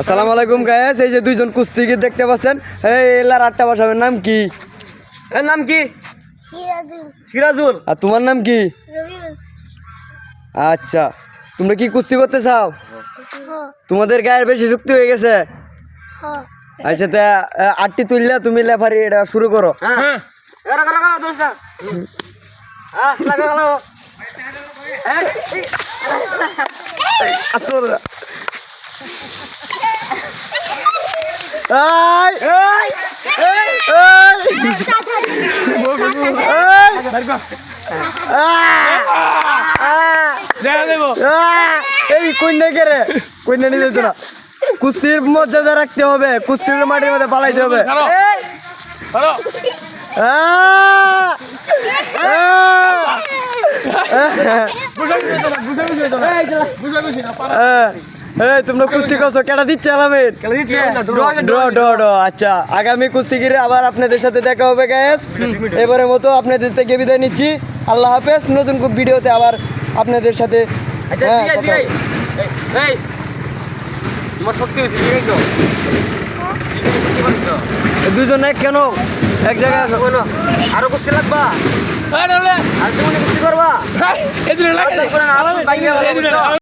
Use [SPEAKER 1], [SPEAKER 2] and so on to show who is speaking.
[SPEAKER 1] আসসালামু আলাইকুম গায়েস এই যে দুইজন কুস্তিগির দেখতে পাচ্ছেন। এই এলার আটটা বাসাবের নাম কি?
[SPEAKER 2] এর নাম কি?
[SPEAKER 3] সিরাজুল।
[SPEAKER 2] সিরাজুল।
[SPEAKER 1] আর তোমার নাম কি?
[SPEAKER 3] রবিউল।
[SPEAKER 1] আচ্ছা। তোমরা কি কুস্তি করতে চাও? তোমাদের গায়ের বেশি শক্তি হয়ে গেছে? আচ্ছা তা আটটি তুললে তুমি লেফারি এটা শুরু করো।
[SPEAKER 2] হ্যাঁ।
[SPEAKER 1] এই, কন্যা কে রে? কন্যা নিয়ে যেত না। কুস্তির মর্যাদা রাখতে হবে কুস্তির মাটির মধ্যে পালাইতে হবে। এই তোমরা কুস্তি করছ কেটা দিচ্ছে আলামিন? ড্র ড্র ড্র আচ্ছা আগামী কুস্তিগিরে আবার আপনাদের সাথে দেখা হবে গ্যাস এবারের মতো আপনাদের থেকে বিদায় নিচ্ছি। আল্লাহ হাফেজ নতুন খুব ভিডিওতে আবার আপনাদের সাথে
[SPEAKER 2] আচ্ছা
[SPEAKER 1] হ্যাঁ। দুজন এক কেন? এক জায়গায়
[SPEAKER 2] আরও কুস্তি লাগবা? আর কুস্তি করবা?